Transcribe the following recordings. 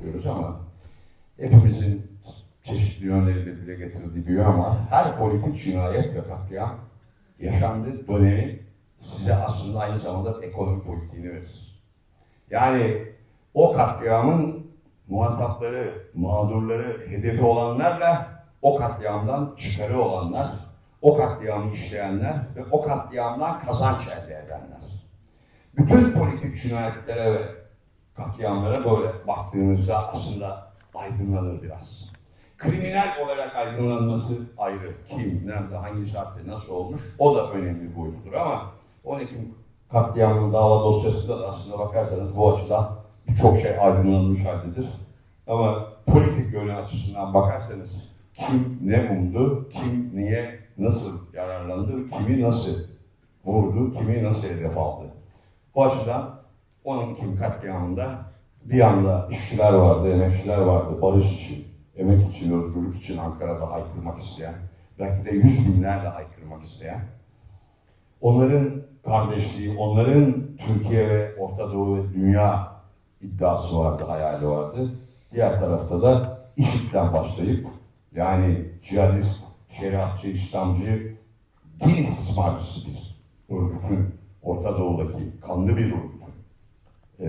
diyoruz ama hepimizin çeşitli yönleriyle dile getirdiği bir ama her politik cinayet ve katliam yaşandığı dönemi size aslında aynı zamanda ekonomi politiğini verir. Yani o katliamın muhatapları, mağdurları, hedefi olanlarla o katliamdan çıkarı olanlar, o katliamı işleyenler ve o katliamdan kazanç elde edenler. Bütün politik cinayetlere ve katliamlara böyle baktığımızda aslında aydınlanır biraz. Kriminal olarak aydınlanması ayrı. Kim, nerede, hangi şartta, nasıl olmuş o da önemli bir boyutudur ama 10 Ekim katliamının dava dosyasında da aslında bakarsanız bu açıdan birçok şey aydınlanmış haldedir. Ama politik yönü açısından bakarsanız kim ne umdu, kim niye, nasıl yararlandı, kimi nasıl vurdu, kimi nasıl hedef aldı. Bu açıdan 10 Ekim katliamında? Bir yanda işçiler vardı, emekçiler vardı, barış için, emek için, özgürlük için Ankara'da haykırmak isteyen, belki de yüz binlerle haykırmak isteyen, onların kardeşliği, onların Türkiye ve Orta Doğu ve dünya iddiası vardı, hayali vardı. Diğer tarafta da IŞİD'den başlayıp yani cihadist, şeriatçı, İslamcı, din istismarcısı bir örgütün, Orta Doğu'daki kanlı bir örgütün e,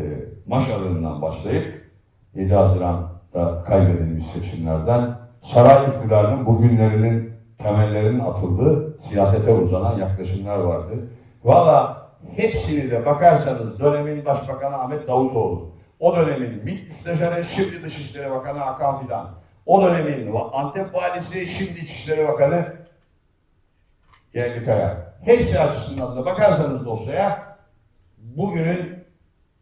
maşalığından başlayıp 7 Haziran'da kaybedilmiş seçimlerden saray iktidarının bugünlerinin temellerinin atıldığı siyasete uzanan yaklaşımlar vardı. Valla hepsini de bakarsanız dönemin Başbakanı Ahmet Davutoğlu, o dönemin MİT Müsteşarı, şimdi Dışişleri Bakanı Hakan Fidan, o dönemin Antep Valisi, şimdi İçişleri Bakanı Yerlikaya. Hepsi açısından da bakarsanız dosyaya bugünün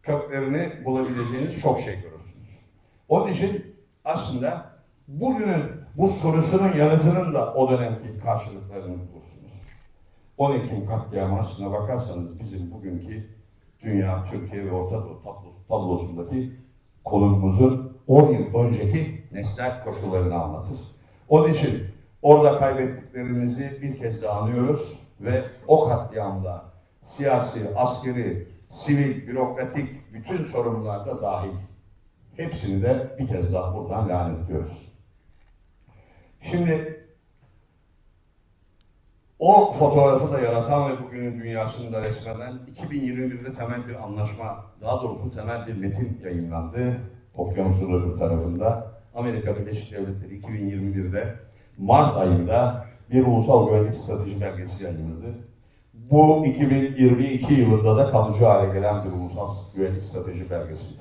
köklerini bulabileceğiniz çok şey görürsünüz. Onun için aslında bugünün bu sorusunun yanıtının da o dönemki karşılıklarını bulursunuz. 10 Ekim aslına bakarsanız bizim bugünkü dünya, Türkiye ve Orta Doğu tablo- tablosundaki konumumuzun 10 yıl önceki nesnel koşullarını anlatır. Onun için orada kaybettiklerimizi bir kez daha anıyoruz ve o katliamda siyasi, askeri, sivil, bürokratik bütün sorumlularda dahil hepsini de bir kez daha buradan lanetliyoruz. Şimdi o fotoğrafı da yaratan ve bugünün dünyasını da resmeden 2021'de temel bir anlaşma, daha doğrusu temel bir metin yayınlandı. Okyanusun öbür tarafında. Amerika Birleşik Devletleri 2021'de Mart ayında bir ulusal güvenlik strateji belgesi yayınladı. Bu 2022 yılında da kalıcı hale gelen bir ulusal güvenlik strateji belgesiydi.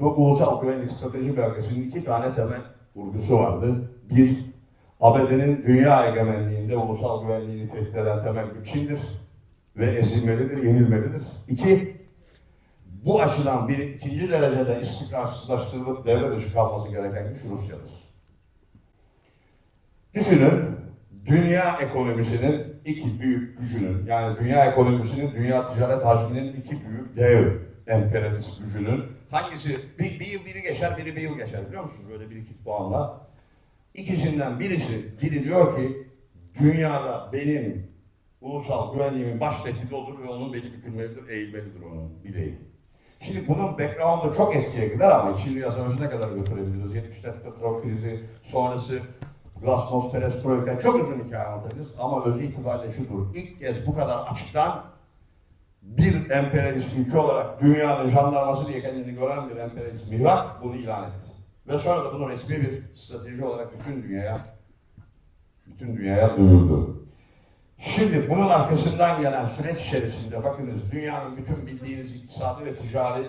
Bu ulusal güvenlik strateji belgesinin iki tane temel vurgusu vardı. Bir, ABD'nin dünya egemenliğinde ulusal güvenliğini tehdit eden temel güç Çin'dir ve ezilmelidir, yenilmelidir. İki, bu açıdan bir ikinci derecede istikrarsızlaştırılıp devre dışı kalması gereken güç Rusya'dır. Düşünün, dünya ekonomisinin iki büyük gücünün, yani dünya ekonomisinin, dünya ticaret hacminin iki büyük dev emperyalist gücünün hangisi bir, bir yıl biri geçer, biri bir yıl geçer biliyor musunuz? Böyle bir iki puanla. İkisinden birisi gidi diyor ki dünyada benim ulusal güvenliğimin baş tehdidi olur ve onun beli bükülmelidir, eğilmelidir onun bileği. Şimdi bunun background'u çok eskiye gider ama İkinci Dünya Savaşı'na kadar götürebiliriz. 70'ler petrol krizi, sonrası Glasnost, Perestroika çok uzun hikaye anlatabiliriz ama öz itibariyle şudur. İlk kez bu kadar açıktan bir emperyalist ülke olarak dünyanın jandarması diye kendini gören bir emperyalist mihrak bunu ilan etti. Ve sonra da bunu resmi bir strateji olarak bütün dünyaya bütün dünyaya duyurdu. Şimdi bunun arkasından gelen süreç içerisinde bakınız dünyanın bütün bildiğiniz iktisadi ve ticari